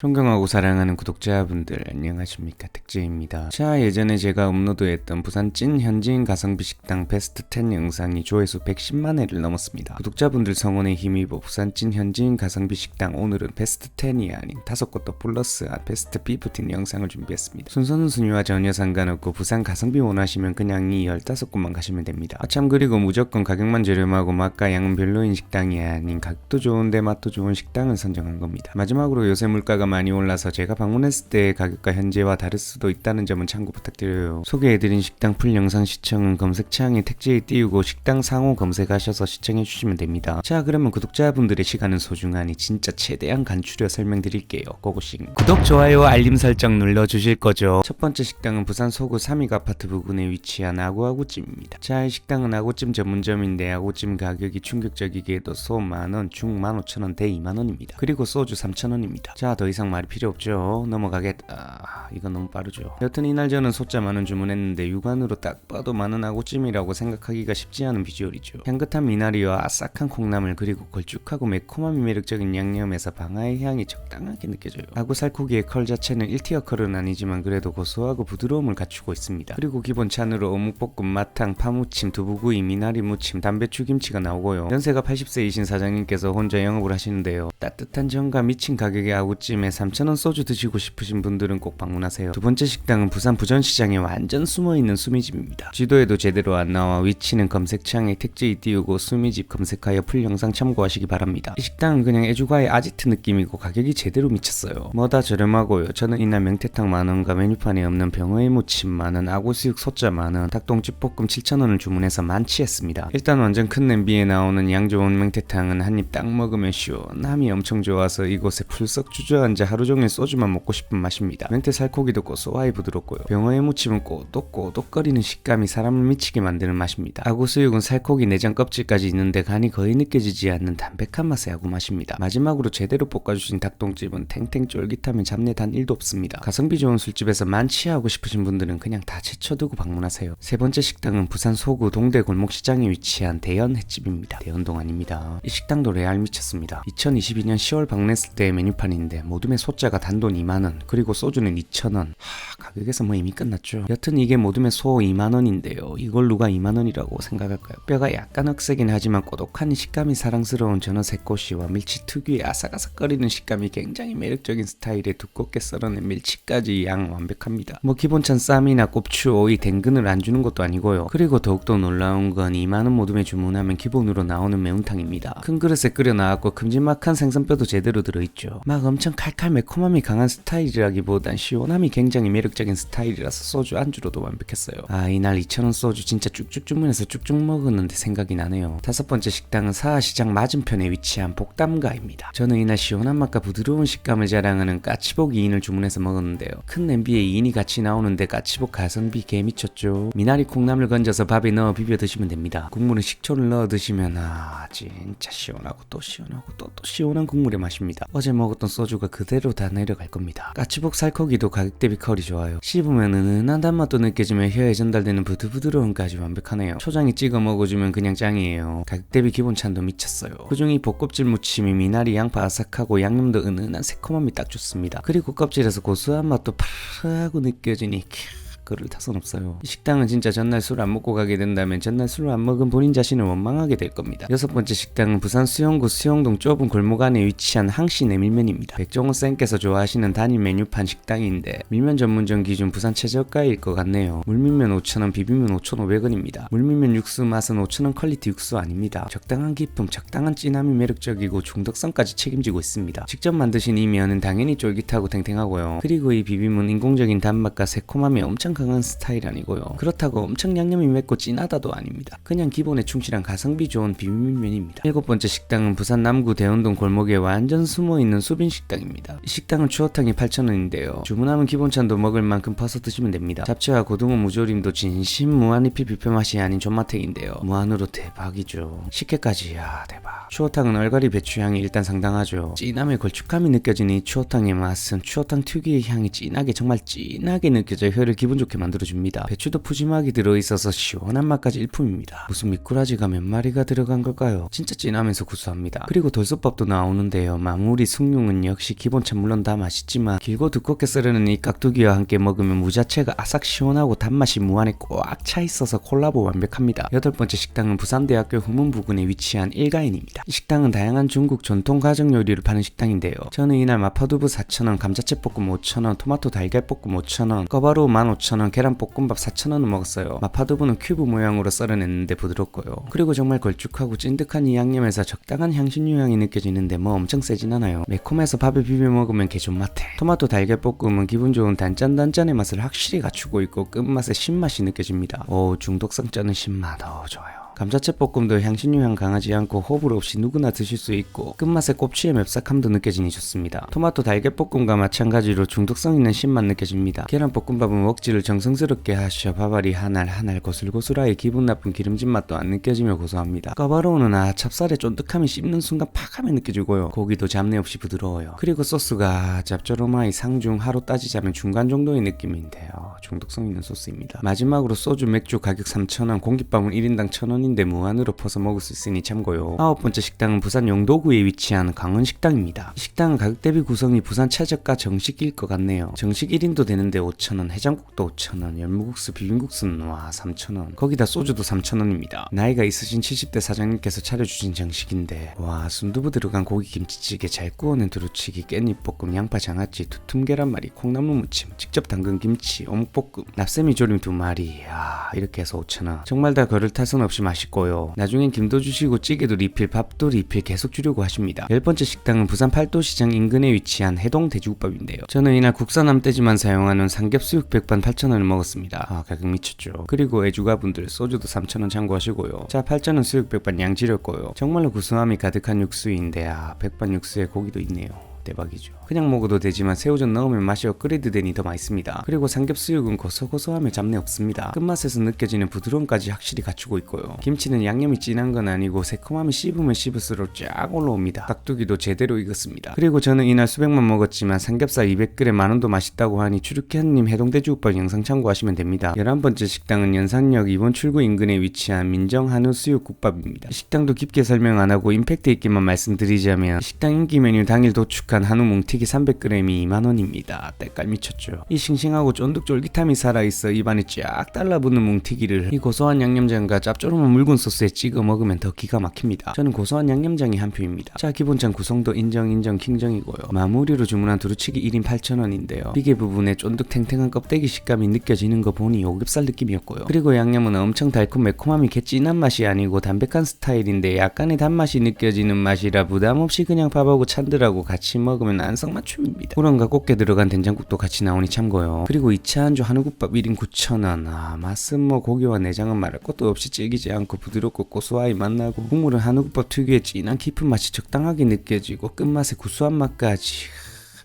존경하고 사랑하는 구독자분들 안녕하십니까 택재입니다. 자 예전에 제가 업로드했던 부산 찐 현지인 가성비 식당 베스트 10 영상이 조회수 110만 회를 넘었습니다. 구독자분들 성원에 힘입어 부산 찐 현지인 가성비 식당 오늘은 베스트 10이 아닌 다섯 곳더 플러스한 베스트 15 영상을 준비했습니다. 순서는 순위와 전혀 상관없고 부산 가성비 원하시면 그냥 이 15곳만 가시면 됩니다. 아참 그리고 무조건 가격만 저렴하고 맛과 양은 별로인 식당이 아닌 가격도 좋은데 맛도 좋은 식당을 선정한 겁니다. 마지막으로 요새 물가가 많이 올라서 제가 방문했을 때의 가격과 현재와 다를 수도 있다는 점은 참고 부탁드려요. 소개해드린 식당 풀 영상 시청은 검색창에 택지에 띄우고 식당 상호 검색하셔서 시청해주시면 됩니다. 자 그러면 구독자분들의 시간은 소중하니 진짜 최대한 간추려 설명드릴게요. 고고싱 구독, 좋아요, 알림 설정 눌러주실 거죠. 첫 번째 식당은 부산 소구 삼익 아파트 부근에 위치한 아구아구찜입니다. 자 이 식당은 아구찜 전문점인데 아구찜 가격이 충격적이게도 소 만원, 중 만오천원, 대 2만원입니다. 그리고 소주 3천원입니다. 자더 이상 말이 필요 없죠. 넘어가겠다. 아, 이건 너무 빠르죠. 여튼 이날 저는 소자 만원 주문했는데 육안으로 딱 봐도 만원 아구찜이라고 생각하기가 쉽지 않은 비주얼이죠. 향긋한 미나리와 아삭한 콩나물 그리고 걸쭉하고 매콤함이 매력적인 양념에서 방아의 향이 적당하게 느껴져요. 아구 살코기의 컬 자체는 1티어 컬은 아니지만 그래도 고소하고 부드러움을 갖추고 있습니다. 그리고 기본 찬으로 어묵볶음, 마탕, 파무침, 두부구이, 미나리 무침, 담배추 김치가 나오고요. 연세가 80세이신 사장님께서 혼자 영업을 하시는데요. 따뜻한 정과 미친 가격의 아구찜에 3,000원 소주 드시고 싶으신 분들은 꼭 방문하세요. 두 번째 식당은 부산 부전시장에 완전 숨어있는 수미집입니다. 지도에도 제대로 안 나와 위치는 검색창에 택지에 띄우고 수미집 검색하여 풀 영상 참고하시기 바랍니다. 이 식당은 그냥 애주가의 아지트 느낌이고 가격이 제대로 미쳤어요. 뭐다 저렴하고요. 저는 이날 명태탕 만원과 메뉴판에 없는 병어의 무침 만원, 아구수육 소자 만원, 닭똥집 볶음 7,000원을 주문해서 만취했습니다. 일단 완전 큰 냄비에 나오는 양 좋은 명태탕은 한 입 딱 먹으면 시원함이 엄청 좋아서 이곳에 풀썩 주저앉아 하루 종일 소주만 먹고 싶은 맛입니다. 명태 살코기도 고소하게 부드럽고요. 병어의 무침은 꼬독꼬독거리는 식감이 사람을 미치게 만드는 맛입니다. 아구수육은 살코기 내장 껍질까지 있는데 간이 거의 느껴지지 않는 담백한 맛의 아구 맛입니다. 마지막으로 제대로 볶아주신 닭똥집은 탱탱 쫄깃하면 잡내 단 1도 없습니다. 가성비 좋은 술집에서 만취하고 싶으신 분들은 그냥 다 제쳐두고 방문하세요. 세 번째 식당은 부산 소구 동대 골목시장에 위치한 대연 횟집입니다. 대연동 아닙니다. 이 식당도 레알 미쳤습니다. 2022년 10월 방문했을 때의 메뉴판인데 모 둠의 소자가 단돈 2만원 그리고 소주는 2천원 하 가격에서 뭐 이미 끝났죠. 여튼 이게 모둠의 소 2만원인데요. 이걸 누가 2만원이라고 생각할까요? 뼈가 약간 억세긴 하지만 꼬독한 식감이 사랑스러운 전어 새꼬시와 밀치 특유의 아삭아삭거리는 식감이 굉장히 매력적인 스타일의 두껍게 썰어낸 밀치까지 양 완벽합니다. 뭐 기본찬 쌈이나 꼽추, 오이, 댕근을 안 주는 것도 아니고요. 그리고 더욱더 놀라운 건 2만원 모둠에 주문하면 기본으로 나오는 매운탕입니다. 큰 그릇에 끓여 나왔고 큼지막한 생선뼈도 제대로 들어있죠. 막 엄청 칼칼 매콤함이 강한 스타일이라기보단 시원함이 굉장히 매력적인 스타일이라서 소주 안주로도 완벽했어요. 아 이날 2,000원 소주 진짜 쭉쭉 주문해서 쭉쭉 먹었는데 생각이 나네요. 다섯 번째 식당은 사하시장 맞은편에 위치한 복담가입니다. 저는 이날 시원한 맛과 부드러운 식감을 자랑하는 까치복 2인을 주문해서 먹었는데요. 큰 냄비에 2인이 같이 나오는데 까치복 가성비 개 미쳤죠. 미나리 콩나물 건져서 밥에 넣어 비벼 드시면 됩니다. 국물은 식초를 넣어 드시면 아 진짜 시원하고 또 시원하고 또 또 시원한 국물의 맛입니다. 어제 먹었던 소주가 그 대로 다 내려갈 겁니다. 까치복 살코기도 가격 대비 컬이 좋아요. 씹으면 은은한 단맛도 느껴지며 혀에 전달되는 부드부드러움까지 완벽하네요. 초장에 찍어 먹어주면 그냥 짱이에요. 가격 대비 기본 찬도 미쳤어요. 그중에 볶음질 무침이 미나리 양파 아삭하고 양념도 은은한 새콤함이 딱 좋습니다. 그리고 껍질에서 고소한 맛도 파르하고 느껴지니 캬. 그를 타선 없어요. 이 식당은 진짜 전날 술 안 먹고 가게 된다면 전날 술을 안 먹은 본인 자신을 원망하게 될 겁니다. 여섯 번째 식당은 부산 수영구 수영동 좁은 골목 안에 위치한 항시 내 밀면입니다. 백종원 쌤께서 좋아하시는 단일 메뉴판 식당인데 밀면 전문점 기준 부산 최저가일 것 같네요. 물밀면 5,000원, 비빔면 5,500원입니다. 물밀면 육수 맛은 5,000원 퀄리티 육수 아닙니다. 적당한 기품, 적당한 진함이 매력적이고 중독성까지 책임지고 있습니다. 직접 만드신 이 면은 당연히 쫄깃하고 탱탱하고요. 그리고 이 비빔은 인공적인 단맛과 새콤함이 엄청 강한 스타일 아니고요. 그렇다고 엄청 양념이 맵고 진하다도 아닙니다. 그냥 기본에 충실한 가성비 좋은 비빔면입니다. 일곱 번째 식당은 부산 남구 대원동 골목에 완전 숨어 있는 수빈 식당입니다. 이 식당은 추어탕이 8,000원인데요. 주문하면 기본찬도 먹을 만큼 퍼서 드시면 됩니다. 잡채와 고등어 무조림도 진심 무한리필 뷔페 맛이 아닌 존맛탱인데요. 무한으로 대박이죠. 식혜까지 야 대박. 추어탕은 얼갈이 배추 향이 일단 상당하죠. 진함의 걸쭉함이 느껴지는 이 추어탕의 맛은 추어탕 특유의 향이 진하게 정말 진하게 느껴져 혀를 기분 좋게 좋게 만들어줍니다. 배추도 푸짐하게 들어있어서 시원한 맛까지 일품입니다. 무슨 미꾸라지가 몇 마리가 들어간 걸까요? 진짜 진하면서 구수합니다. 그리고 돌솥밥도 나오는데요. 마무리 숭늉은 역시 기본차 물론 다 맛있지만 길고 두껍게 썰어는 이 깍두기와 함께 먹으면 무자체가 아삭 시원하고 단맛이 무한에 꽉 차 있어서 콜라보 완벽합니다. 여덟 번째 식당은 부산대학교 후문 부근에 위치한 일가인입니다. 이 식당은 다양한 중국 전통 가정 요리를 파는 식당인데요. 저는 이날 마파두부 4,000원, 감자채 볶음 5,000원, 토마토 달걀 볶음 5,000원, 꺼바로우 15,000원, 계란 볶음밥 4,000원을 먹었어요. 마파두부는 큐브 모양으로 썰어냈는데 부드럽고요. 그리고 정말 걸쭉하고 찐득한 이 양념에서 적당한 향신료 향이 느껴지는데 뭐 엄청 세진 않아요. 매콤해서 밥에 비벼 먹으면 개존맛해. 토마토 달걀 볶음은 기분 좋은 단짠단짠의 맛을 확실히 갖추고 있고 끝맛에 신맛이 느껴집니다. 오 중독성 쩌는 신맛 어 좋아요. 감자채 볶음도 향신료 향 강하지 않고 호불호 없이 누구나 드실 수 있고 끝맛에 꼽치의 맵싹함도 느껴지니 좋습니다. 토마토 달걀 볶음과 마찬가지로 중독성 있는 신맛 느껴집니다. 계란 볶음밥은 먹지를 정성스럽게 하셔 밥알이 한알 한알 고슬고슬하게 기분 나쁜 기름진 맛도 안 느껴지며 고소합니다. 까바로우는 아 찹쌀의 쫀득함이 씹는 순간 팍하면 느껴지고요. 고기도 잡내 없이 부드러워요. 그리고 소스가 짭조름하이 상중 하루 따지자면 중간 정도의 느낌인데요. 중독성 있는 소스입니다. 마지막으로 소주 맥주 가격 3,000원 공깃밥은 1인당 1,000원 인데 무한으로 퍼서 먹을 수 있으니 참고요. 아홉 번째 식당은 부산 영도구에 위치한 강원 식당입니다. 이 식당은 가격 대비 구성이 부산 최저가 정식일 것 같네요. 정식 1인도 되는데 5,000원, 해장국도 5,000원, 열무국수, 비빔국수는 와 3,000원. 거기다 소주도 3,000원입니다. 나이가 있으신 70대 사장님께서 차려주신 정식인데 와 순두부 들어간 고기 김치찌개 잘 구워낸 두루치기 깻잎 볶음 양파 장아찌 두툼 계란말이 콩나물 무침 직접 담근 김치 어묵 볶음 납세미 조림 두 마리 아 이렇게 해서 5,000원 정말 다 거를 탈선 없이 맛있 고요. 나중엔 김도 주시고 찌개도 리필 밥도 리필 계속 주려고 하십니다. 열 번째 식당은 부산 팔도시장 인근에 위치한 해동 돼지국밥인데요. 저는 이날 국산 암돼지만 사용하는 삼겹수육 백반 8,000원을 먹었습니다. 아 가격 미쳤죠. 그리고 애주가분들 소주도 3,000원 참고하시고요. 자 8,000원 수육 백반 양지렸고요. 정말로 구수함이 가득한 육수인데 아 백반 육수에 고기도 있네요 대박이죠. 그냥 먹어도 되지만 새우젓 넣으면 맛이 업그레이드 되니 더 맛있습니다. 그리고 삼겹수육은 고소고소하며 잡내 없습니다. 끝맛에서 느껴지는 부드러움까지 확실히 갖추고 있고요. 김치는 양념이 진한 건 아니고 새콤함이 씹으면 씹을수록 쫙 올라옵니다. 깍두기도 제대로 익었습니다. 그리고 저는 이날 수백만 먹었지만 삼겹살 200g 만원도 맛있다고 하니 추르케한님 해동돼지국밥 영상 참고하시면 됩니다. 11번째 식당은 연산역 2번 출구 인근에 위치한 민정 한우 수육국밥입니다. 식당도 깊게 설명 안 하고 임팩트 있게만 말씀드리자면 식당 인기 메뉴 당일 도축한 한우 뭉티기 300g이 2만원입니다. 때깔 미쳤죠. 이 싱싱하고 쫀득쫄깃함이 살아있어 입안에 쫙 달라붙는 뭉티기를 이 고소한 양념장과 짭조름한 묽은 소스에 찍어 먹으면 더 기가 막힙니다. 저는 고소한 양념장이 한 표입니다. 자 기본장 구성도 인정 인정 킹정이고요. 마무리로 주문한 두루치기 1인 8,000원인데요. 비계 부분에 쫀득 탱탱한 껍데기 식감이 느껴지는 거 보니 오겹살 느낌이었고요. 그리고 양념은 엄청 달콤 매콤함이 개 진한 맛이 아니고 담백한 스타일인데 약간의 단맛이 느껴지는 맛이라 부담 없이 그냥 밥하고 찬들하고 같이 먹 으면 안성맞춤입니다. 우렁과 꽃게 들어간 된장국도 같이 나오니 참고요. 그리고 2차 안주 한우국밥 1인 9,000원. 아, 맛은 뭐 고기와 내장은 말할 것도 없이 질기지 않고 부드럽고 고소하이 맛나고 국물은 한우국밥 특유의 진한 깊은 맛이 적당하게 느껴지고 끝맛에 구수한 맛까지.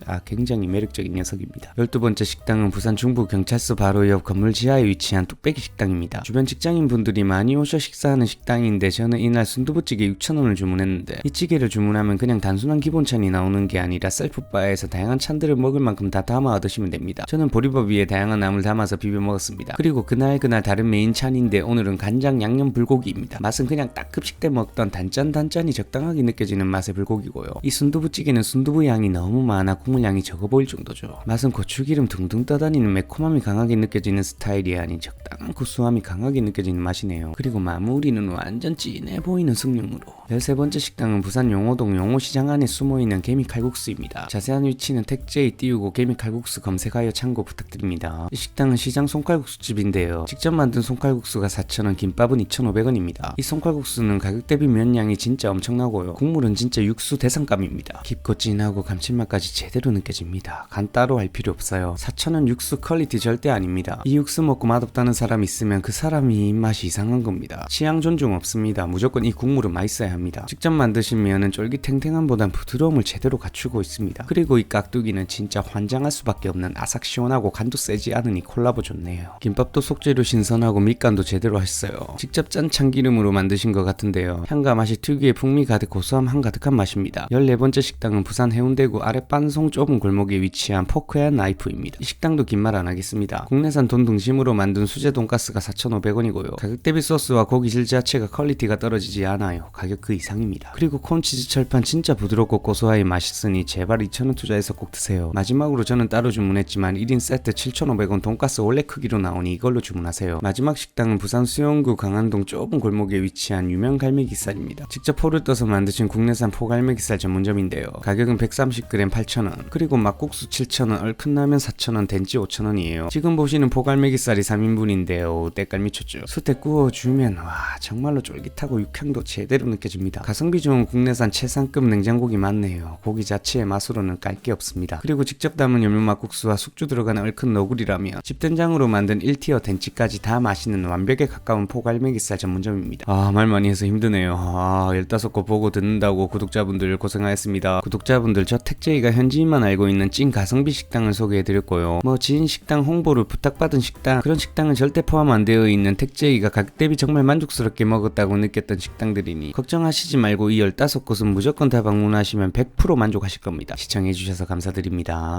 아, 굉장히 매력적인 녀석입니다. 12번째 식당은 부산 중부 경찰서 바로 옆 건물 지하에 위치한 뚝배기 식당입니다. 주변 직장인 분들이 많이 오셔 식사하는 식당인데 저는 이날 순두부찌개 6,000원을 주문했는데 이 찌개를 주문하면 그냥 단순한 기본찬이 나오는 게 아니라 셀프바에서 다양한 찬들을 먹을 만큼 다 담아 드시면 됩니다. 저는 보리밥 위에 다양한 나물 담아서 비벼 먹었습니다. 그리고 그날 그날 다른 메인 찬인데 오늘은 간장 양념 불고기입니다. 맛은 그냥 딱 급식 때 먹던 단짠 단짠이 적당하게 느껴지는 맛의 불고기고요. 이 순두부찌개는 순두부 양이 너무 많아 국물 양이 적어 보일 정도죠. 맛은 고추기름 둥둥 떠다니는 매콤함이 강하게 느껴지는 스타일이 아닌 적당한 구수함이 강하게 느껴지는 맛이네요. 그리고 마무리는 완전 진해 보이는 숭늉으로. 13번째 식당은 부산 용호동 용호시장 안에 숨어있는 개미칼국수입니다. 자세한 위치는 택제에 띄우고 개미칼국수 검색하여 참고 부탁드립니다. 이 식당은 시장 손칼국수집인데요. 직접 만든 손칼국수가 4,000원, 김밥은 2,500원입니다. 이 손칼국수는 가격 대비 면 양이 진짜 엄청나고요. 국물은 진짜 육수 대상감입니다. 깊고 진하고 감칠맛까지 제대로 느껴집니다. 간 따로 할 필요 없어요. 4,000원 육수 퀄리티 절대 아닙니다. 이 육수 먹고 맛없다는 사람 있으면 그 사람이 입맛이 이상한 겁니다. 취향 존중 없습니다. 무조건 이 국물은 맛있어야 합니다. 직접 만드신 면은 쫄깃탱탱함보단 부드러움을 제대로 갖추고 있습니다. 그리고 이 깍두기는 진짜 환장할 수밖에 없는 아삭 시원하고 간도 세지 않으니 콜라보 좋네요. 김밥도 속재료 신선하고 밑간도 제대로 했어요. 직접 짠 참기름으로 만드신 것 같은데요. 향과 맛이 특유의 풍미 가득 고소함 한 가득한 맛입니다. 14번째 식당은 부산 해운대구 아랫반송 엄청 좁은 골목에 위치한 포크앤 나이프입니다. 이 식당도 긴 말 안 하겠습니다. 국내산 돈 등심으로 만든 수제 돈가스가 4,500원이고요. 가격 대비 소스와 고기 질 자체가 퀄리티가 떨어지지 않아요. 가격 그 이상입니다. 그리고 콘치즈 철판 진짜 부드럽고 고소하니 맛있으니 제발 2,000원 투자해서 꼭 드세요. 마지막으로 저는 따로 주문했지만 1인 세트 7,500원 돈가스 원래 크기로 나오니 이걸로 주문하세요. 마지막 식당은 부산 수영구 강안동 좁은 골목에 위치한 유명 갈매기살입니다. 직접 포를 떠서 만드신 국내산 포갈매기살 전문점인데요. 가격은 130g 8,000원, 그리고 막국수 7,000원, 얼큰 라면 4,000원, 된지 5,000원이에요. 지금 보시는 포갈매기살이 3인분인데요. 때깔 미 쳤죠. 숯에 구워주면 와 정말로 쫄깃하고 육향도 제대로 느껴집니다. 가성비 좋은 국내산 최상급 냉장고기 맞네요. 고기 자체의 맛으로는 깔 게 없습니다. 그리고 직접 담은 열무 막국수와 숙주 들어간 얼큰 너구리라면 집된장으로 만든 1티어 된치까지 다 맛있는 완벽에 가까운 포갈매기살 전문점입니다. 아 말 많이 해서 힘드네요. 아 15곳 보고 듣는다고 구독자분들 고생하셨습니다. 구독자분들 저 택제이가 현지 본인만 알고 있는 찐 가성비 식당을 소개해드렸고요. 뭐 지인 식당 홍보를 부탁받은 식당 그런 식당은 절대 포함 안 되어 있는 택제기가 각 대비 정말 만족스럽게 먹었다고 느꼈던 식당들이니 걱정하시지 말고 이 15곳은 무조건 다 방문하시면 100% 만족하실 겁니다. 시청해주셔서 감사드립니다.